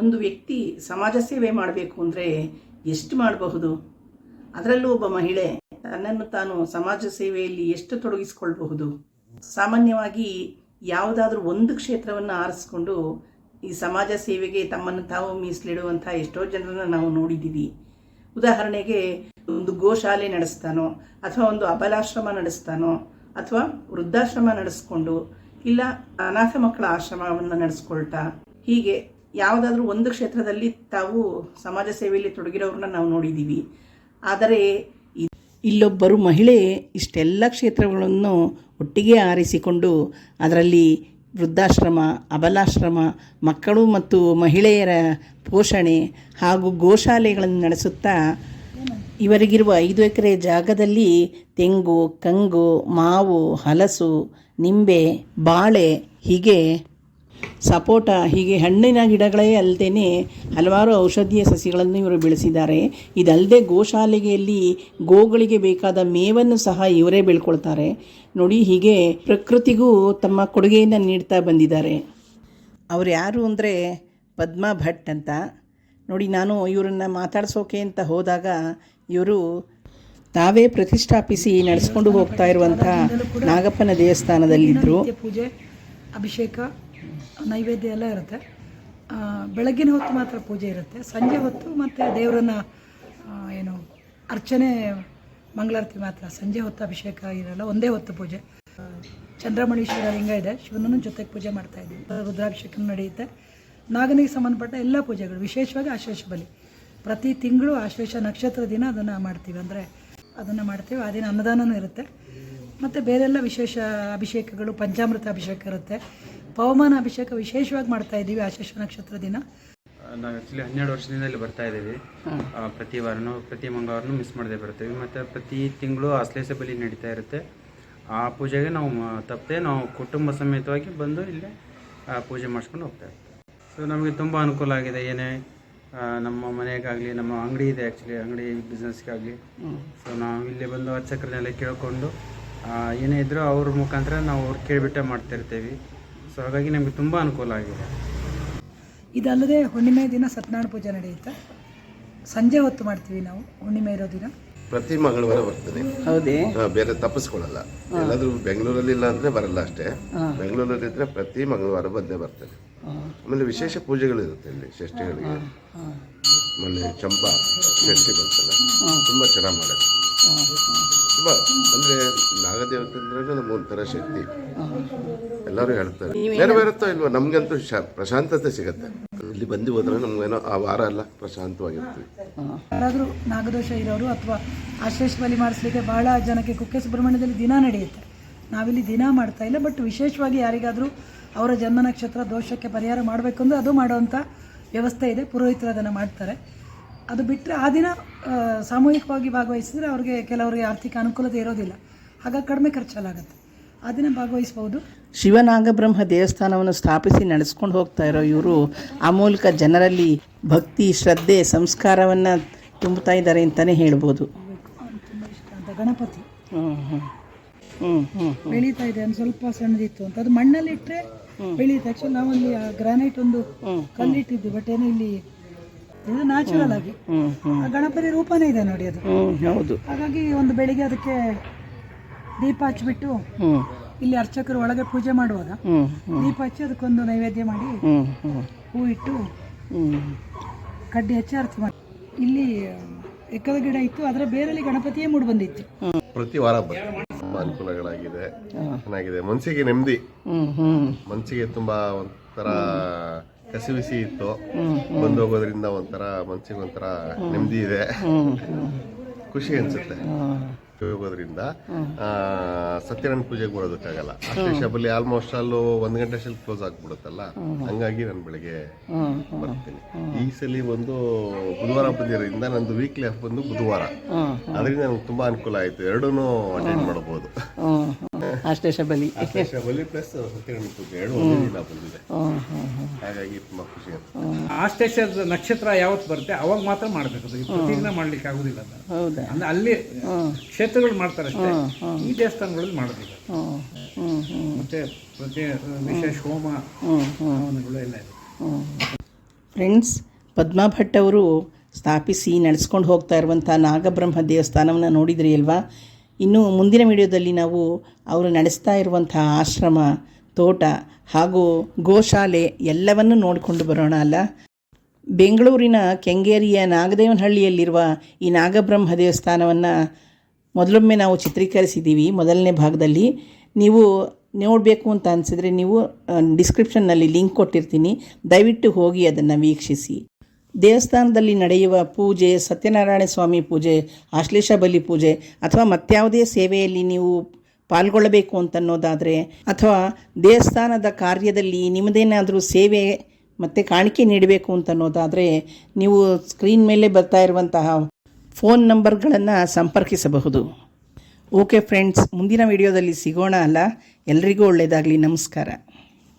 ಒಂದು ವ್ಯಕ್ತಿ ಸಮಾಜ ಸೇವೆ ಮಾಡಬೇಕು ಅಂದರೆ ಎಷ್ಟು ಮಾಡಬಹುದು? ಅದರಲ್ಲೂ ಒಬ್ಬ ಮಹಿಳೆ ತನ್ನನ್ನು ತಾನು ಸಮಾಜ ಸೇವೆಯಲ್ಲಿ ಎಷ್ಟು ತೊಡಗಿಸಿಕೊಳ್ಬಹುದು? ಸಾಮಾನ್ಯವಾಗಿ ಯಾವುದಾದ್ರೂ ಒಂದು ಕ್ಷೇತ್ರವನ್ನು ಆರಿಸ್ಕೊಂಡು ಈ ಸಮಾಜ ಸೇವೆಗೆ ತಮ್ಮನ್ನು ತಾವು ಮೀಸಲಿಡುವಂಥ ಎಷ್ಟೋ ಜನರನ್ನು ನಾವು ನೋಡಿದ್ದೀವಿ. ಉದಾಹರಣೆಗೆ ಒಂದು ಗೋಶಾಲೆ ನಡೆಸ್ತಾನೋ, ಅಥವಾ ಒಂದು ಅಬಲಾಶ್ರಮ ನಡೆಸ್ತಾನೋ, ಅಥವಾ ವೃದ್ಧಾಶ್ರಮ ನಡೆಸ್ಕೊಂಡು, ಇಲ್ಲ ಅನಾಥ ಮಕ್ಕಳ ಆಶ್ರಮವನ್ನು ನಡೆಸ್ಕೊಳ್ತಾ, ಹೀಗೆ ಯಾವುದಾದ್ರೂ ಒಂದು ಕ್ಷೇತ್ರದಲ್ಲಿ ತಾವು ಸಮಾಜ ಸೇವೆಯಲ್ಲಿ ತೊಡಗಿರೋರನ್ನ ನಾವು ನೋಡಿದ್ದೀವಿ ಆದರೆ ಇಲ್ಲೊಬ್ಬರು ಮಹಿಳೆ ಇಷ್ಟೆಲ್ಲ ಕ್ಷೇತ್ರಗಳನ್ನು ಒಟ್ಟಿಗೆ ಆರಿಸಿಕೊಂಡು ಅದರಲ್ಲಿ ವೃದ್ಧಾಶ್ರಮ, ಅಬಲಾಶ್ರಮ, ಮಕ್ಕಳು ಮತ್ತು ಮಹಿಳೆಯರ ಪೋಷಣೆ ಹಾಗೂ ಗೋಶಾಲೆಗಳನ್ನು ನಡೆಸುತ್ತಾ ಇವರಿಗಿರುವ ಐದು ಎಕರೆ ಜಾಗದಲ್ಲಿ ತೆಂಗು, ಕಂಗು, ಮಾವು, ಹಲಸು, ನಿಂಬೆ, ಬಾಳೆ ಹೀಗೆ ಸಪೋಟ ಹೀಗೆ ಹಣ್ಣಿನ ಗಿಡಗಳೇ ಅಲ್ಲದೇ ಹಲವಾರು ಔಷಧೀಯ ಸಸಿಗಳನ್ನು ಇವರು ಬೆಳೆಸಿದ್ದಾರೆ. ಇದಲ್ಲದೆ ಗೋಶಾಲೆಯಲ್ಲಿ ಗೋಗಳಿಗೆ ಬೇಕಾದ ಮೇವನ್ನು ಸಹ ಇವರೇ ಬೆಳ್ಕೊಳ್ತಾರೆ. ನೋಡಿ, ಹೀಗೆ ಪ್ರಕೃತಿಗೂ ತಮ್ಮ ಕೊಡುಗೆಯನ್ನು ನೀಡ್ತಾ ಬಂದಿದ್ದಾರೆ. ಅವ್ರು ಯಾರು ಅಂದರೆ ಪದ್ಮಾ ಭಟ್ ಅಂತ. ನೋಡಿ, ನಾನು ಇವರನ್ನು ಮಾತಾಡ್ಸೋಕೆ ಅಂತ ಹೋದಾಗ ಇವರು ತಾವೇ ಪ್ರತಿಷ್ಠಾಪಿಸಿ ನಡೆಸ್ಕೊಂಡು ಹೋಗ್ತಾ ಇರುವಂಥ ನಾಗಪ್ಪನ ದೇವಸ್ಥಾನದಲ್ಲಿದ್ದರು ಅಭಿಷೇಕ ನೈವೇದ್ಯ ಎಲ್ಲ ಇರುತ್ತೆ. ಬೆಳಗ್ಗಿನ ಹೊತ್ತು ಮಾತ್ರ ಪೂಜೆ ಇರುತ್ತೆ. ಸಂಜೆ ಹೊತ್ತು ಮತ್ತು ದೇವರನ್ನ ಏನು, ಅರ್ಚನೆ, ಮಂಗಳಾರತಿ ಮಾತ್ರ. ಸಂಜೆ ಹೊತ್ತು ಅಭಿಷೇಕ ಇರಲ್ಲ, ಒಂದೇ ಹೊತ್ತು ಪೂಜೆ. ಚಂದ್ರಮಣೀಶ್ವರ ಲಿಂಗ ಇದೆ. ಶಿವನನ್ನು ಜೊತೆಗೆ ಪೂಜೆ ಮಾಡ್ತಾ ಇದ್ದೀವಿ. ರುದ್ರಾಭಿಷೇಕ ನಡೆಯುತ್ತೆ. ನಾಗನಿಗೆ ಸಂಬಂಧಪಟ್ಟ ಎಲ್ಲ ಪೂಜೆಗಳು, ವಿಶೇಷವಾಗಿ ಆಶೇಷ ಬಲಿ. ಪ್ರತಿ ತಿಂಗಳು ಆಶೇಷ ನಕ್ಷತ್ರ ದಿನ ಅದನ್ನು ಮಾಡ್ತೀವಿ. ಅಂದರೆ ಅದನ್ನು ಮಾಡ್ತೀವಿ. ಆ ದಿನ ಅನ್ನದಾನನೂ ಇರುತ್ತೆ. ಮತ್ತು ಬೇರೆಲ್ಲ ವಿಶೇಷ ಅಭಿಷೇಕಗಳು, ಪಂಚಾಮೃತ ಅಭಿಷೇಕ ಇರುತ್ತೆ. ಪವಮಾನ ಅಭಿಷೇಕ ವಿಶೇಷವಾಗಿ ಮಾಡ್ತಾ ಇದ್ದೀವಿ ಆಶೇಷ ನಕ್ಷತ್ರ ದಿನ. ನಾವು ಆ್ಯಕ್ಚುಲಿ ಹನ್ನೆರಡು ವರ್ಷದಿಂದ ಇಲ್ಲಿ ಬರ್ತಾ ಇದ್ದೀವಿ. ಪ್ರತಿ ವಾರನೂ ಪ್ರತಿ ಮಂಗಳವಾರನೂ ಮಿಸ್ ಮಾಡದೆ ಬರ್ತೀವಿ ಮತ್ತು ಪ್ರತಿ ತಿಂಗಳು ಆಶ್ಲೇಷ ಬಲಿ ನಡೀತಾ ಇರುತ್ತೆ. ಆ ಪೂಜೆಗೆ ನಾವು ತಪ್ಪದೆ ನಾವು ಕುಟುಂಬ ಸಮೇತವಾಗಿ ಬಂದು ಇಲ್ಲೇ ಆ, ಪೂಜೆ ಮಾಡಿಸ್ಕೊಂಡು ಹೋಗ್ತಾ ಇರ್ತೀವಿ ಸೊ ನಮಗೆ ತುಂಬ ಅನುಕೂಲ ಆಗಿದೆ. ಏನೇ ನಮ್ಮ ಮನೆಗಾಗಲಿ ನಮ್ಮ ಅಂಗಡಿ ಇದೆ ಆ್ಯಕ್ಚುಲಿ ಅಂಗಡಿ ಬಿಸ್ನೆಸ್ಗಾಗಲಿ ಸೊ ನಾವು ಇಲ್ಲಿ ಬಂದು ಅರ್ಚಕರನ್ನೆಲ್ಲ ಕೇಳಿಕೊಂಡು ಏನೇ ಇದ್ದರೂ ಅವ್ರ ಮುಖಾಂತರ ನಾವು ಅವ್ರು ಕೇಳಿಬಿಟ್ಟೆ ಮಾಡ್ತಾ ಇರ್ತೀವಿ ಸೊ ಹಾಗಾಗಿ ನಮಗೆ ತುಂಬ ಅನುಕೂಲ ಆಗಿದೆ. ಇದಲ್ಲದೆ ಹುಣ್ಣಿಮೆ ದಿನ ಸತ್ಯನಾರಾಯಣ ಪೂಜೆ ನಡೆಯುತ್ತೆ? ಸಂಜೆ ಹೊತ್ತು ಮಾಡ್ತೀವಿ ನಾವು ಹುಣ್ಣಿಮೆ ಇರೋ ದಿನ. ಪ್ರತಿ ಮಂಗಳವಾರ ಬರ್ತದೆ. ಹೌದೇ? ಬೇರೆ ತಪ್ಪಿಸ್ಕೊಳ್ಳಲ್ಲ. ಎಲ್ಲಾದ್ರೂ ಬೆಂಗಳೂರಲ್ಲಿ ಇಲ್ಲ ಅಂದ್ರೆ ಬರಲ್ಲ ಅಷ್ಟೇ. ಬೆಂಗಳೂರಲ್ಲಿ ಇದ್ರೆ ಪ್ರತಿ ಮಂಗಳವಾರ ಬಂದೇ ಬರ್ತೇನೆ ಆಮೇಲೆ ವಿಶೇಷ ಪೂಜೆಗಳು ಇರುತ್ತೆ ಇಲ್ಲಿ ಷಷ್ಠಿಗಳಿಗೆ. ಆಮೇಲೆ ಚಂಪಾ ಷಷ್ಠಿ ಬರ್ತಲ್ಲ ತುಂಬ ಚೆನ್ನಾಗಿ ಮಾಡೋದು ತುಂಬ ಅಂದ್ರೆ ನಾಗದೇವತೆ ಮೂರು ನಮ್ಗೆ ಶಕ್ತಿ. ಎಲ್ಲರೂ ಹೇಳ್ತಾರೆ. ನೆರವೇರುತ್ತೋ ಇಲ್ವೋ ನಮ್ಗಂತೂ ಶಾ- ಪ್ರಶಾಂತತೆ ಸಿಗುತ್ತೆ. ಇಲ್ಲಿ ಬಂದು ಹೋದ್ರೆ ನಮ್ಗೇನೋ ಆ ವಾರ ಎಲ್ಲ ಪ್ರಶಾಂತವಾಗಿರ್ತೀವಿ. ಯಾರಾದರೂ ನಾಗದೋಷ ಇರೋರು ಅಥವಾ ಆಶ್ಲೇಷ ಬಲಿ ಮಾಡಿಸ್ಲಿಕ್ಕೆ ಬಹಳ ಜನಕ್ಕೆ ಕುಕ್ಕೆ ಸುಬ್ರಹ್ಮಣ್ಯದಲ್ಲಿ ದಿನ ನಡೆಯುತ್ತೆ. ನಾವಿಲ್ಲಿ ದಿನ ಮಾಡ್ತಾ ಇಲ್ಲ ಬಟ್ ವಿಶೇಷವಾಗಿ ಯಾರಿಗಾದರೂ ಅವರ ಜನ್ಮ ನಕ್ಷತ್ರ ದೋಷಕ್ಕೆ ಪರಿಹಾರ ಮಾಡಬೇಕು ಅಂದ್ರೆ ಅದು ಮಾಡುವಂಥ ವ್ಯವಸ್ಥೆ ಇದೆ. ಪುರೋಹಿತರು ಅದನ್ನು ಮಾಡ್ತಾರೆ. ಅದು ಬಿಟ್ಟರೆ ಆ ದಿನ ಸಾಮೂಹಿಕವಾಗಿ ಭಾಗವಹಿಸಿದ್ರೆ ಅವ್ರಿಗೆ ಕೆಲವರಿಗೆ ಆರ್ಥಿಕ ಅನುಕೂಲತೆ ಇರೋದಿಲ್ಲ. ಹಾಗಾಗಿ ಕಡಿಮೆ ಖರ್ಚಲ್ಲಾಗುತ್ತೆ. ಆ ದಿನ ಭಾಗವಹಿಸ್ಬೋದು. ಶಿವನಾಗಬ್ರಹ್ಮ ದೇವಸ್ಥಾನವನ್ನು ಸ್ಥಾಪಿಸಿ ನಡೆಸ್ಕೊಂಡು ಹೋಗ್ತಾ ಇರೋ ಇವರು ಆ ಮೂಲಕ ಜನರಲ್ಲಿ ಭಕ್ತಿ ಶ್ರದ್ಧೆ ಸಂಸ್ಕಾರವನ್ನು ತುಂಬುತ್ತಾ ಇದ್ದಾರೆ ಅಂತಲೇ ಹೇಳ್ಬೋದು. ತುಂಬ ಇಷ್ಟ ಅಂತ ಗಣಪತಿ ಹ್ಞೂ ಹ್ಞೂ ಹ್ಞೂ ಹ್ಞೂ ಬೆಳೀತಾ ಇದೆ ಒಂದು ಸ್ವಲ್ಪ ಸಣ್ಣದಿತ್ತು ಅಂತ. ಅದು ಮಣ್ಣಲ್ಲಿ ಇಟ್ಟರೆ ಬೆಳೀತಾ ಆ್ಯಕ್ಚುಲಿ ನಾವಲ್ಲಿ ಗ್ರಾನೈಟ್ ಒಂದು ಕಲ್ಲಿಟ್ಟಿದ್ವಿ ಬಟ್ ಏನೋ ಇಲ್ಲಿ ಇದು ನ್ಯಾಚುರಲ್ ಆಗಿ. ಆ ಗಣಪತಿ ರೂಪನೇ ಇದೆ ನೋಡಿ ಅದು. ಹೌದು. ಹಾಗಾಗಿ ಒಂದು ಬೆಳಿಗ್ಗೆ ಅದಕ್ಕೆ ದೀಪ ಹಚ್ಚಿಬಿಟ್ಟು ಇಲ್ಲಿ ಅರ್ಚಕರು ಒಳಗೆ ಪೂಜೆ ಮಾಡುವಾಗ ದೀಪ ಹಚ್ಚಿ ಅದಕ್ಕೊಂದು ನೈವೇದ್ಯ ಮಾಡಿ ಹೂ ಇಟ್ಟು ಕಡ್ಡಿ ಹಚ್ಚಿ ಅರ್ಥ ಮಾಡಿ. ಇಲ್ಲಿ ಎಕ್ಕದ ಗಿಡ ಇತ್ತು ಅದರ ಬೇರಲ್ಲಿ ಗಣಪತಿಯೇ ಮೂಡಿ ಬಂದಿತ್ತು. ಪ್ರತಿ ವಾರ ಅನುಕೂಲಗಳಾಗಿದೆ. ಚೆನ್ನಾಗಿದೆ. ಮನ್ಸಿಗೆ ನೆಮ್ಮದಿ. ಮನಸ್ಸಿಗೆ ತುಂಬಾ ಒಂಥರ ಕಸಿವಿಸಿ ಇತ್ತು. ಬಂದು ಹೋಗೋದ್ರಿಂದ ಒಂಥರ ಮನ್ಸಿಗೆ ಒಂಥರ ನೆಮ್ಮದಿ ಇದೆ. ಖುಷಿ ಅನ್ಸುತ್ತೆ. ಹೋಗೋದ್ರಿಂದ ಸತ್ಯನಾರಾಯಣ ಪೂಜೆಗೆ ಬರೋದಕ್ಕಾಗಲ್ಲ. ಅಷ್ಟೇ ಶಬಲಿ ಆಲ್ಮೋಸ್ಟ್ ಅಲ್ಲೂ ಒಂದ್ ಗಂಟೆ ಅಷ್ಟು ಕ್ಲೋಸ್ ಆಗ್ಬಿಡುತ್ತಲ್ಲ? ಹಂಗಾಗಿ ನಾನು ಬೆಳಿಗ್ಗೆ ಬರ್ತೀನಿ. ಈ ಸಲ ಒಂದು ಬುಧವಾರ ಬಂದಿರೋದ್ರಿಂದ ನಂದು ವೀಕ್ಲಿ ಆಫ್ ಬಂದು ಬುಧವಾರ. ಅದರಿಂದ ನನಗೆ ತುಂಬಾ ಅನುಕೂಲ ಆಯ್ತು. ಎರಡೂ ಅಟೆಂಡ್ ಮಾಡಬಹುದು ಹ್ಞೂ ಬಲಿ ಅಷ್ಟೇ ಶಬಲಿ ಶಬಲಿ ಪ್ಲಸ್ ಸತ್ಯನಾರಾಯಣ ಪೂಜೆ ಎರಡು ಒಂದೇ ದಿನ ಬಂದಿದೆ. ಹ್ಞೂ ಹ್ಞೂ ಹ್ಞೂ ಹಾಗಾಗಿ ತುಂಬಾ ಖುಷಿ ಆಯ್ತು. ಆಶ್ಲೇಷದ ನಕ್ಷತ್ರ ಯಾವತ್ತು ಬರುತ್ತೆ? ಅವಾಗ ಮಾತ್ರ ಮಾಡಬೇಕು ಅದು. ಪ್ರತಿದಿನ ಮಾಡ್ಲಿಕ್ಕೆ ಆಗುದಿಲ್ಲ ಅದು. ಹೌದಾ? ಅಂದ್ರೆ ಅಲ್ಲಿ ಕ್ಷೇತ್ರಗಳು ಮಾಡ್ತಾರೆ ಅಷ್ಟೇ. ಈ ದೇವಸ್ಥಾನಗಳಲ್ಲಿ ಮಾಡೋದಿಲ್ಲ. ಮತ್ತೆ ಪ್ರತಿ ವಿಶೇಷ ಹೋಮ ಹ್ಮ್ ಹ್ಞೂ ಹವನಗಳು ಎಲ್ಲ ಇದೆ. ಫ್ರೆಂಡ್ಸ್ ಪದ್ಮಾ ಭಟ್ ಅವರು ಸ್ಥಾಪಿಸಿ ನಡೆಸ್ಕೊಂಡು ಹೋಗ್ತಾ ಇರುವಂಥ ನಾಗಬ್ರಹ್ಮ ದೇವಸ್ಥಾನವನ್ನು ನೋಡಿದ್ರಿ ಅಲ್ವಾ? ಇನ್ನು ಮುಂದಿನ ವಿಡಿಯೋದಲ್ಲಿ ನಾವು ಅವರು ನಡೆಸ್ತಾ ಇರುವಂತಹ ಆಶ್ರಮ, ತೋಟ ಹಾಗೂ ಗೋಶಾಲೆ ಎಲ್ಲವನ್ನು ನೋಡಿಕೊಂಡು ಬರೋಣ ಅಲ್ಲ? ಬೆಂಗಳೂರಿನ ಕೆಂಗೇರಿಯ ನಾಗದೇವನಹಳ್ಳಿಯಲ್ಲಿರುವ ಈ ನಾಗಬ್ರಹ್ಮ ದೇವಸ್ಥಾನವನ್ನು ಮೊದಲೊಮ್ಮೆ ನಾವು ಚಿತ್ರೀಕರಿಸಿದ್ದೀವಿ, ಮೊದಲನೇ ಭಾಗದಲ್ಲಿ. ನೀವು ನೋಡಬೇಕು ಅಂತ ಅನಿಸಿದರೆ ನೀವು ಡಿಸ್ಕ್ರಿಪ್ಷನ್ನಲ್ಲಿ ಲಿಂಕ್ ಕೊಟ್ಟಿರ್ತೀನಿ. ದಯವಿಟ್ಟು ಹೋಗಿ ಅದನ್ನು ವೀಕ್ಷಿಸಿ. ದೇವಸ್ಥಾನದಲ್ಲಿ ನಡೆಯುವ ಪೂಜೆ, ಸತ್ಯನಾರಾಯಣ ಸ್ವಾಮಿ ಪೂಜೆ, ಆಶ್ಲೇಷ ಬಲಿ ಪೂಜೆ ಅಥವಾ ಮತ್ಯಾವುದೇ ಸೇವೆಯಲ್ಲಿ ನೀವು ಪಾಲ್ಗೊಳ್ಳಬೇಕು ಅಂತನ್ನೋದಾದರೆ ಅಥವಾ ದೇವಸ್ಥಾನದ ಕಾರ್ಯದಲ್ಲಿ ನಿಮ್ಮದೇನಾದರೂ ಸೇವೆ ಮತ್ತು ಕಾಣಿಕೆ ನೀಡಬೇಕು ಅಂತನ್ನೋದಾದರೆ ನೀವು ಸ್ಕ್ರೀನ್ ಮೇಲೆ ಬರ್ತಾ ಇರುವಂತಹ ಫೋನ್ ನಂಬರ್ಗಳನ್ನು ಸಂಪರ್ಕಿಸಬಹುದು. ಓಕೆ ಫ್ರೆಂಡ್ಸ್, ಮುಂದಿನ ವಿಡಿಯೋದಲ್ಲಿ ಸಿಗೋಣ ಅಲ್ಲ? ಎಲ್ರಿಗೂ ಒಳ್ಳೆಯದಾಗಲಿ ನಮಸ್ಕಾರ.